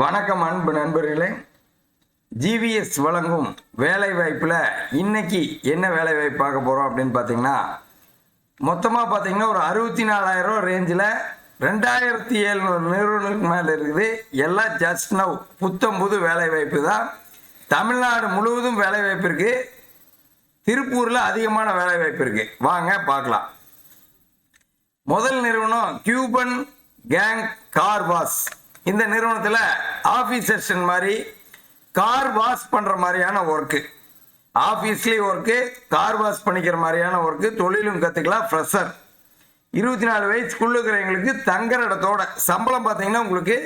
வணக்கம் அன்பு நண்பர்களே. ஜிவிஎஸ் வழங்கும் வேலை வாய்ப்பில் இன்னைக்கு என்ன வேலை வாய்ப்பு பார்க்க போகிறோம் அப்படின்னு பார்த்தீங்கன்னா மொத்தமாக பார்த்தீங்கன்னா ஒரு அறுபத்தி நாலாயிரம் ரேஞ்சில் ரெண்டாயிரத்தி எழுநூறு நிறுவனங்களுக்கு மேலே இருக்குது. எல்லாம் ஜஸ்ட் நவ் புத்தம் புது வேலை வாய்ப்பு தான். தமிழ்நாடு முழுவதும் வேலை வாய்ப்பு இருக்குது திருப்பூரில் அதிகமான வேலை வாய்ப்பு இருக்குது வாங்க பார்க்கலாம். முதல் நிறுவனம் கியூபன் கேங் கார் வாஷ் இந்த நிறுவனத்தில் ஆஃபீஸ் செக்ஷன் மாதிரி கார் வாஷ் பண்ணுற மாதிரியான ஒர்க்கு ஆஃபீஸ்லேயும் ஒர்க்கு கார் வாஷ் பண்ணிக்கிற மாதிரியான ஒர்க்கு தொழிலும் கற்றுக்கலாம் ஃப்ரெஷர் இருபத்தி நாலு வயசுக்குள்ள இருக்கிறவங்களுக்கு தங்குற இடத்தோட சம்பளம் பார்த்தீங்கன்னா உங்களுக்கு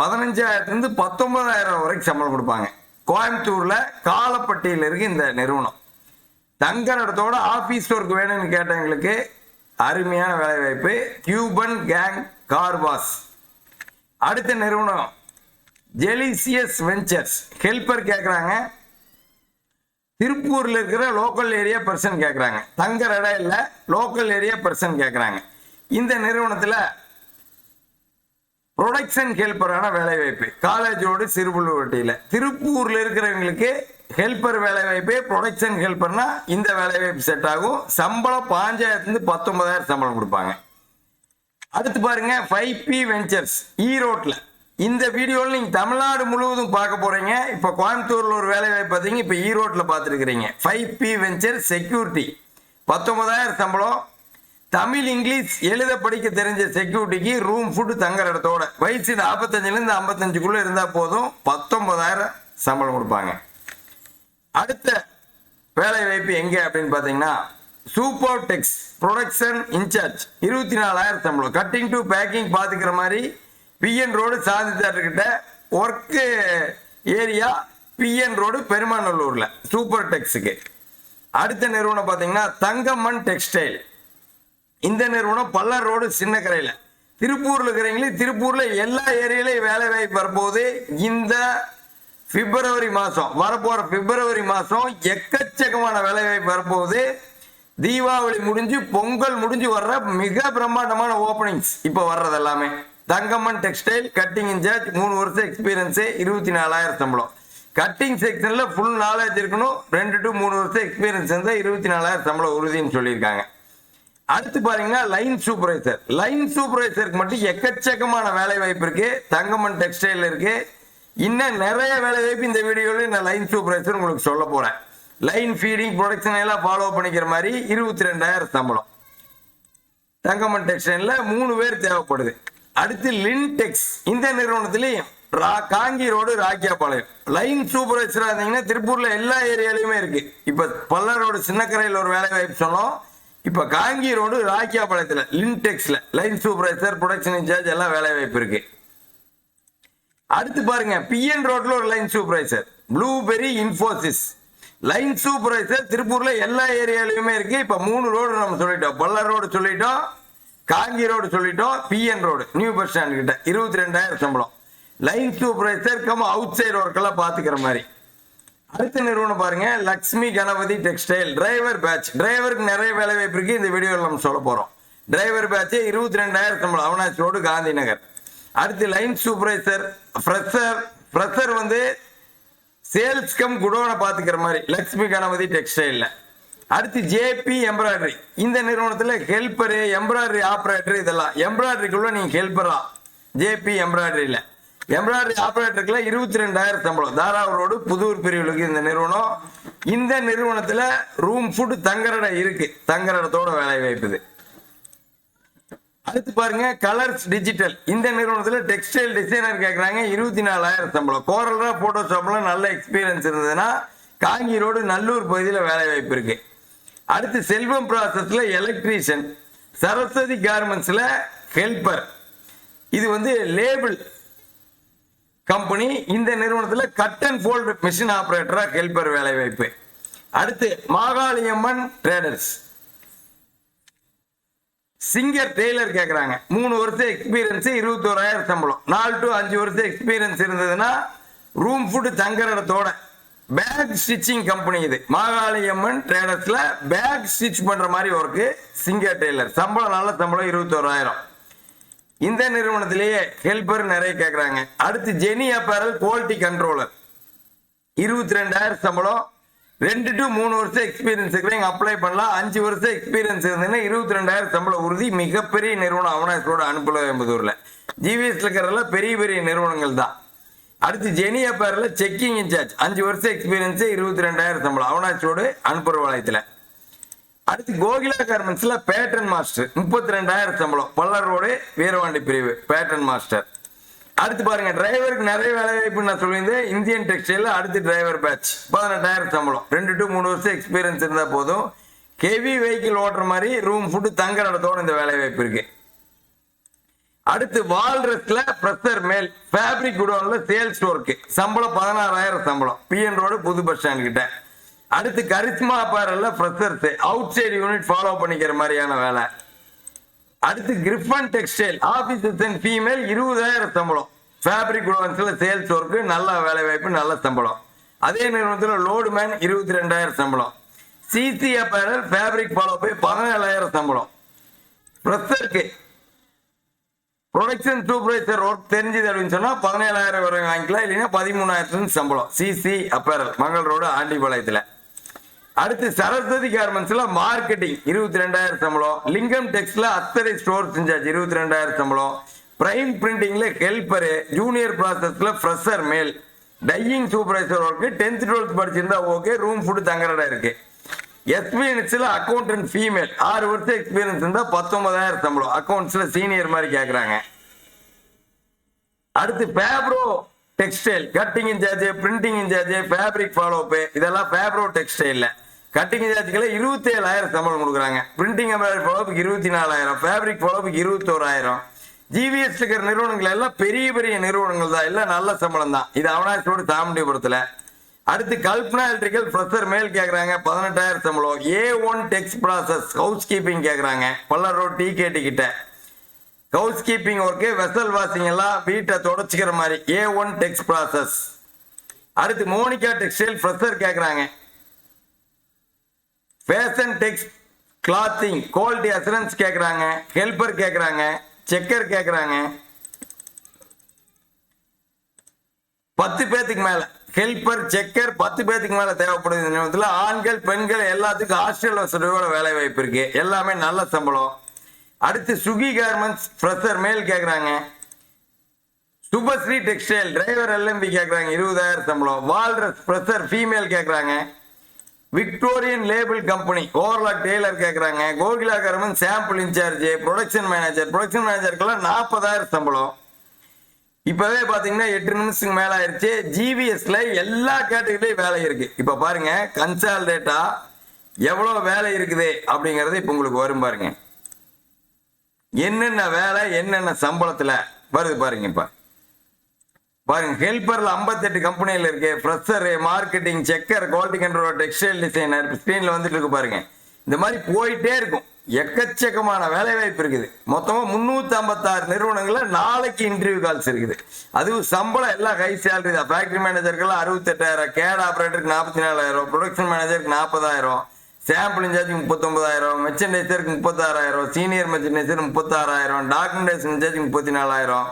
பதினஞ்சாயிரத்துலேருந்து பத்தொன்பதாயிரம் வரைக்கும் சம்பளம் கொடுப்பாங்க. கோயம்புத்தூரில் காலப்பட்டியில் இருக்குது இந்த நிறுவனம். தங்குற இடத்தோட ஆஃபீஸ் ஒர்க் வேணும்னு கேட்டவங்களுக்கு அருமையான வேலைவாய்ப்பு. கியூபன் கேங் கார் வாஷ் அடுத்த நிறுவனம் ஜெலிசியஸ் வெஞ்சர்ஸ் ஹெல்ப்பர் கேட்குறாங்க திருப்பூரில் இருக்கிற லோக்கல் ஏரியா பர்சன் கேட்குறாங்க தங்குற இடம் இல்லை லோக்கல் ஏரியா பர்சன் கேட்குறாங்க இந்த நிறுவனத்தில் ப்ரொடக்ஷன் ஹெல்ப்பரான வேலைவாய்ப்பு. காலேஜோடு சிறுபுள்ளுவட்டியில் திருப்பூரில் இருக்கிறவங்களுக்கு ஹெல்ப்பர் வேலைவாய்ப்பு ப்ரொடக்ஷன் ஹெல்ப்பர்னா இந்த வேலைவாய்ப்பு செட் ஆகும். சம்பளம் பாஞ்சாயிரத்துலேருந்து பத்தொன்பதாயிரம் சம்பளம் கொடுப்பாங்க. அடுத்து பாருங்க ஃபைவ் பி வெஞ்சர்ஸ் ஈரோட்டில் இந்த வீடியோவில் நீங்கள் தமிழ்நாடு முழுவதும் பார்க்க போகிறீங்க இப்போ கோயம்புத்தூரில் ஒரு வேலை வாய்ப்பு பார்த்தீங்க இப்போ ஈரோட்டில் பார்த்துருக்குறீங்க ஃபைவ் பி வெஞ்சர் செக்யூரிட்டி பத்தொன்பதாயிரம் சம்பளம். தமிழ் இங்கிலீஷ் எழுத படிக்க தெரிஞ்ச செக்யூரிட்டிக்கு ரூம் ஃபுட்டு தங்குற இடத்தோட. வயசு நாற்பத்தஞ்சிலேருந்து ஐம்பத்தஞ்சுக்குள்ளே இருந்தால் போதும் பத்தொன்பதாயிரம் சம்பளம் கொடுப்பாங்க. அடுத்த வேலை வாய்ப்பு எங்கே அப்படின்னு பார்த்தீங்கன்னா சூப்பர் டெக்ஸ் ப்ரொடக்ஷன் இன்சார்ஜ். இருபத்தி நாலாயிரம் சம்பளம் கட்டிங் டு பேக்கிங் பார்த்துக்கிற மாதிரி பிஎன் ரோடு சாதித்தார்கிட்ட ஒர்க்கு ஏரியா பிஎன் ரோடு பெருமாநல்லூரில். சூப்பர் டெக்ஸுக்கு. அடுத்த நிறுவனம் பார்த்தீங்கன்னா தங்கம்மன் டெக்ஸ்டைல். இந்த நிறுவனம் பல்லர் ரோடு சின்னக்கரையில். திருப்பூரில் இருக்கிறீங்களே திருப்பூரில் எல்லா ஏரியாலையும் வேலை வாய்ப்பு வரும்போது இந்த பிப்ரவரி மாதம் வரப்போகிற பிப்ரவரி மாதம் எக்கச்சக்கமான வேலை வாய்ப்பு வரும்போது தீபாவளி முடிஞ்சு பொங்கல் முடிஞ்சு வர்ற மிக பிரம்மாண்டமான ஓப்பனிங்ஸ் இப்போ வர்றது எல்லாமே தங்கம்மன் டெக்ஸ்டைல் கட்டிங் இன்சார்ஜ் மூணு வருஷம் எக்ஸ்பீரியன்ஸு இருபத்தி நாலாயிரம் சம்பளம். கட்டிங் செக்ஷனில் ஃபுல் நாலேஜ் இருக்கணும். ரெண்டு டு மூணு வருஷம் எக்ஸ்பீரியன்ஸ் இருந்தால் இருபத்தி நாலாயிரம் சம்பளம் உறுதின்னு சொல்லியிருக்காங்க. அடுத்து பாத்தீங்கன்னா லைன் சூப்பர்வைசர் லைன் சூப்பர்வைசருக்கு மட்டும் எக்கச்சக்கமான வேலை வாய்ப்பு இருக்கு தங்கமன் டெக்ஸ்டைல் இருக்கு. இன்னும் நிறைய வேலை வாய்ப்பு இந்த வீடியோவில் நான் லைன் சூப்பர்வைசர் உங்களுக்கு சொல்ல போறேன். லைன் ஃபீடிங் ப்ரொடக்ஷன் எல்லாம் ஃபாலோ பண்ணிக்கிற மாதிரி இருபத்தி ரெண்டாயிரம் சம்பளம். தங்கம்மன் டெக்ஸ்டைல்ல மூணு பேர் தேவைப்படுது. அடுத்து லின்டெக்ஸ் இந்த நிறுவனத்துலேயும் ரா காங்கி ரோடு ராக்கியாபாளையம். லைன் சூப்பர்வைசராக இருந்தீங்கன்னா திருப்பூரில் எல்லா ஏரியாலையுமே இருக்குது இப்போ பல்லர் ரோடு சின்னக்கரையில் ஒரு வேலை வாய்ப்பு சொன்னோம். இப்போ காங்கி ரோடு ராக்கியாபாளையத்தில் லின்டெக்ஸில் லைன் சூப்பர்வைசர் ப்ரொடக்ஷன் இன்சார்ஜ் எல்லாம் வேலை வாய்ப்பு இருக்குது அடுத்து பாருங்க பிஎன் ரோட்ல ஒரு line supervisor Blueberry Infosys line supervisor திருப்பூர்ல எல்லா ஏரியாலையுமே இருக்கு. இப்ப மூணு ரோடு நம்ம சொல்லிட்டோம். பல்லர் ரோடு சொல்லிட்டோம். காங்கி ரோடு சொல்லிட்டோம். PN road new bus stand கிட்ட. இருபத்தி ரெண்டாயிரம் சம்பளம். Line supervisor cum outside work எல்லாம் பாத்துக்கிற மாதிரி. அடுத்த நிறுவனம் பாருங்க. Lakshmi Ganapathi textile driver batch டிரைவருக்கு நிறைய வேலை வாய்ப்பு இருக்கு. இந்த வீடியோவில் நம்ம சொல்ல போறோம். டிரைவர் பேட்ச் இருபத்தி ரெண்டாயிரம் சம்பளம். அவனாச்சி ரோடு காந்தி நகர் அடுத்து லைன் சூப்பர்வைசர் ஃப்ரெஷர் ஃப்ரெஷர் வந்து சேல்ஸ் கம் குடோனை பார்த்துக்கிற மாதிரி. லக்ஷ்மி கணபதி டெக்ஸ்டைலில் அடுத்து ஜேபி எம்ப்ராய்டரி இந்த நிறுவனத்தில் ஹெல்ப்பரு எம்ப்ராய்டரி ஆப்ரேட்டர் இதெல்லாம். எம்ப்ராய்டரிக்குள்ள நீங்கள் ஹெல்ப்பரா ஜேபி எம்ப்ராய்டரியில் எம்ப்ராய்டரி ஆப்ரேட்டருக்குள்ள இருபத்தி ரெண்டாயிரம் சம்பளம் தாராவூர் ரோடு புதூர் பிரிவுகளுக்கு இந்த நிறுவனம். இந்த நிறுவனத்தில் ரூம் ஃபுட் தங்குற இடம் இருக்குது தங்குற இடத்தோட வேலை வாய்ப்புது அடுத்து பாருங்க கலர்ஸ் டிஜிட்டல் இந்த நிறுவனத்தில் டெக்ஸ்டைல் டிசைனர் கேட்குறாங்க இருபத்தி நாலாயிரம் சம்பளம் கோரல்ரா போட்டோஷாப்லாம் நல்ல எக்ஸ்பீரியன்ஸ் இருந்ததுன்னா காங்கி ரோடு நல்லூர் பகுதியில் வேலை வாய்ப்பு இருக்கு. அடுத்து செல்வம் ப்ராசஸில் எலக்ட்ரீஷியன் சரஸ்வதி கார்மெண்ட்ஸில் ஹெல்பர் இது வந்து லேபிள் கம்பெனி இந்த நிறுவனத்தில் கட் அண்ட் ஃபோல்டு மிஷின் ஆப்ரேட்டராக ஹெல்பர் வேலை வாய்ப்பு அடுத்து மாகாளியம்மன் ட்ரேடர்ஸ் சிங்கர் டெய்லர் கேட்குறாங்க மூணு வருஷம் எக்ஸ்பீரியன்ஸு இருபத்தோராயிரம் சம்பளம். நாலு டு அஞ்சு வருஷம் எக்ஸ்பீரியன்ஸ் இருந்ததுன்னா ரூம் ஃபுட்டு தங்குற இடத்தோட பேக் ஸ்டிச்சிங் கம்பெனி இது. மாகாளியம்மன் ட்ரேடர்ஸில் பேக் ஸ்டிச் பண்ணுற மாதிரி ஒர்க்கு சிங்கர் டெய்லர் சம்பளம் நல்ல சம்பளம் இருபத்தோராயிரம். இந்த நிறுவனத்திலேயே ஹெல்பர் நிறைய கேட்குறாங்க அடுத்து ஜெனி அப்பேரல் குவாலிட்டி கண்ட்ரோலர் இருபத்தி ரெண்டாயிரம் சம்பளம். ரெண்டு டு மூணு வருஷம் எக்ஸ்பீரியன்ஸ் இருக்கிறவங்க அப்ளை பண்ணலாம். அஞ்சு வருஷம் எக்ஸ்பீரியன்ஸ் இருந்தீங்கன்னா இருபத்தி ரெண்டாயிரம் சம்பள உறுதி. மிகப்பெரிய நிறுவனம் அவனாசோட அனுப்பல எம்பதூரில். ஜிவிஎஸ்ல இருக்கிறதெல்லாம் பெரிய பெரிய நிறுவனங்கள் தான். அடுத்து ஜெனியா பேரில் செக்கிங் இன்சார்ஜ் அஞ்சு வருஷம் எக்ஸ்பீரியன்ஸு இருபத்தி ரெண்டாயிரம் சம்பளம் அவனாச்சோடு அனுப்புற வளையத்தில். அடுத்து கோகிலா கார்மெண்ட்ஸில் பேட்டர்ன் மாஸ்டர் முப்பத்தி ரெண்டாயிரம் சம்பளம். பல்லர் ரோடு வீரவாண்டி பிரிவு. பேட்டர்ன் மாஸ்டர் அடுத்து பாருங்க டிரைவருக்கு நிறைய வேலை வாய்ப்பு நான் சொல்லியிருந்தேன். இந்தியன் டெக்ஸ்டைல அடுத்து டிரைவர் பேட்ச் பதினெட்டாயிரம் சம்பளம். ரெண்டு டு மூணு வருஷம் எக்ஸ்பீரியன்ஸ் இருந்தால் போதும். ஹெவி வெஹிக்கிள் ஓட்டுற மாதிரி ரூம் ஃபுட்டு தங்குற இடத்தோட இந்த வேலை வாய்ப்பு இருக்கு. அடுத்து வால்ரஸ்ல பிரஷர் மேல் ஃபேப்ரிக் குடோன்ல சேல்ஸ் ஒர்க்கு சம்பளம் பதினாறாயிரம் சம்பளம். பிஎன் ரோடு புது பஸ் ஸ்டாண்ட் கிட்ட. அடுத்து கரிஸ்மா பேரல்ல freshers outside unit follow பண்ணிக்கிற மாதிரியான வேலை. அடுத்து Griffin textile office and female இருபதாயிரம் சம்பளம். ஃபேப்ரிக் குடோன்ஸில் சேல்ஸ் ஒர்க்கு நல்ல வேலை வாய்ப்பு நல்ல சம்பளம். அதே நிறுவனத்தில் லோடு மேன் இருபத்தி ரெண்டாயிரம் சம்பளம் சிசி அப்பேரல் ஃபேப்ரிக் ஃபாலோ போய் பதினேழாயிரம் சம்பளம். ஃப்ரெஷருக்கு ப்ரொடக்ஷன் சூப்பர்வைசர் ஒர்க் தெரிஞ்சது அப்படின்னு சொன்னால் பதினேழாயிரம் வரை வாங்கிக்கலாம் இல்லைன்னா பதிமூணாயிரத்துன்னு சம்பளம். சிசி அப்பேரல் மங்கள் ரோடு ஆண்டிபாளையத்தில். அடுத்து சரஸ்வதி கார்மெண்ட்ஸ்ல மார்க்கெட்டிங் இருபத்தி ரெண்டாயிரம் சம்பளம். லிங்கம் டெக்ஸ்ல அத்தரை ஸ்டோர் இன்சார்ஜ் இருபத்தி ரெண்டாயிரம் சம்பளம். பிரைம் பிரிண்டிங்ல ஹெல்பரு ஜூனியர் ப்ராசஸ்ல fresher male dyeing supervisor work tenth twelfth படிச்சிருந்தா ஓகே ரூம் ஃபுட்டு தங்குற இடம் இருக்கு. எக்ஸ்பீரியன்ஸ்ல அக்கௌண்டன்ட் ஃபீமேல் ஆறு வருஷம் எக்ஸ்பீரியன்ஸ் இருந்தா பத்தொன்பதாயிரம் சம்பளம். அக்கௌண்ட்ஸ்ல சீனியர் மாதிரி கேட்குறாங்க அடுத்து Fabro textile cutting incharge printing incharge fabric follow இதெல்லாம் ஃபேப்ரோ டெக்ஸ்டைலில் கட்டிங் இன்சார்ஜுக்கெல்லாம் இருபத்தி ஏழாயிரம் சம்பளம் கொடுக்குறாங்க. பிரிண்டிங் ஃபாலோப்புக்கு இருபத்தி நாலாயிரம் ஃபேப்ரிக் ஃபாலோப்புக்கு இருபத்தோராயிரம். ஜிவிஎஸ் இருக்கிற நிறுவனங்கள் எல்லாம் பெரிய பெரிய நிறுவனங்கள் தான். எல்லாம் நல்ல சம்பளம் தான். இது அவனாச்சோடு தாமண்டிபுரத்தில் அடுத்து கல்பனா எலக்ட்ரிக்கல் ஃப்ரெஷர் மேல் கேட்குறாங்க பதினெட்டாயிரம் சம்பளம். A one tex process housekeeping கேட்குறாங்க பல்லர் ரோட் டி கேட்டி. Housekeeping work vessel washing எல்லாம் வீட்டை தொடச்சிக்கிற மாதிரி. ஏ ஒன் டெக்ஸ் ப்ராசஸ் அடுத்து மோனிகா டெக்ஸ்டைல் ஃப்ரெஷர் கேட்குறாங்க fashion tex clothing quality assurance கேட்குறாங்க ஹெல்பர் கேட்குறாங்க செக்கர் கேட்குறாங்க பத்து பேத்துக்கு மேலே ஹெல்பர் செக்கர் பத்து பேத்துக்கு மேலே தேவைப்படுது இந்த நேரத்தில் ஆண்கள் பெண்கள் எல்லாத்துக்கும் ஹாஸ்டல் வசதியோட வேலை வாய்ப்பு இருக்கு. எல்லாமே நல்ல சம்பளம். அடுத்து சுகி கார்மெண்ட்ஸ் ஃப்ரெஷர் மேல் கேட்குறாங்க சுபஸ்ரீ டெக்ஸ்டைல் டிரைவர் எல்எம்பி கேட்குறாங்க இருபதாயிரம் சம்பளம். வால்ரஸ் ஃப்ரெஷர் ஃபீமேல் கேட்குறாங்க Victorian label company overlock tailor கேட்குறாங்க Kokila garment sample incharge production manager production மேனேஜருக்கெல்லாம் நாற்பதாயிரம் சம்பளம். இப்போவே பார்த்தீங்கன்னா எட்டு நிமிஷத்துக்கு மேலே ஆயிடுச்சு ஜிவிஎஸ்ல எல்லா கேட்டகரியிலையும் வேலை இருக்குது இப்போ பாருங்க கன்சால்டேட்டா எவ்வளோ வேலை இருக்குது அப்படிங்கறது இப்போ உங்களுக்கு வரும் பாருங்க. என்னென்ன வேலை என்னென்ன சம்பளத்தில் வருது பாருங்க இப்போ. பாருங்க ஹெல்பர்ல 58 கம்பெனியில் இருக்கு. Fresher marketing checker quality control textile designer ஸ்க்ரீன்ல வந்துட்டு இருக்கு பாருங்க. இந்த மாதிரி போயிட்டே இருக்கும். எக்கச்சக்கமான வேலை வாய்ப்பு இருக்குது. மொத்தமா முன்னூத்தி ஐம்பத்தாறு நிறுவனங்கள்ல நாளைக்கு இன்டர்வியூ கால்ஸ் இருக்குது. அதுவும் சம்பளம் எல்லாம் ஹை சேலரி தான். ஃபேக்டரி மேனேஜருக்கெல்லாம் அறுபத்தெட்டாயிரம் கேட் ஆபரேட்டருக்கு நாற்பத்தி நாலாயிரம் ப்ரொடக்ஷன் மேனேஜருக்கு நாற்பதாயிரம் சாம்பிள் இன்சார்ஜ் முப்பத்தொன்பதாயிரம் மெர்ச்சன்டைசருக்கு முப்பத்தாறாயிரம் சீனியர் மெர்ச்சன்டைசர் முப்பத்தாறாயிரம் டாக்குமெண்டேஷன் இன்சார்ஜ் முப்பத்தி நாலாயிரம்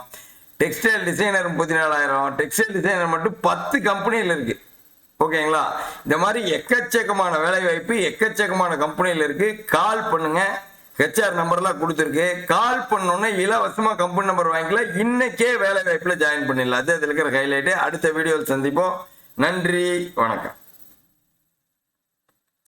டெக்ஸ்டைல் டிசைனர் முப்பத்தி நாலாயிரம் டெக்ஸ்டைல் டிசைனர் மட்டும் பத்து கம்பெனியில் இருக்கு. ஓகேங்களா இந்த மாதிரி எக்கச்சக்கமான வேலை வாய்ப்பு எக்கச்சக்கமான கம்பெனியில் இருக்கு. கால் பண்ணுங்க. ஹெச்ஆர் நம்பர்லாம் கொடுத்துருக்கு. கால் பண்ணோன்னே இலவசமாக கம்பெனி நம்பர் வாங்கிக்கலாம் இன்னைக்கே வேலை வாய்ப்பில் ஜாயின் பண்ணிடலாம். அது அதில் இருக்கிற ஹைலைட்டு அடுத்த வீடியோவில் சந்திப்போம். நன்றி. வணக்கம்.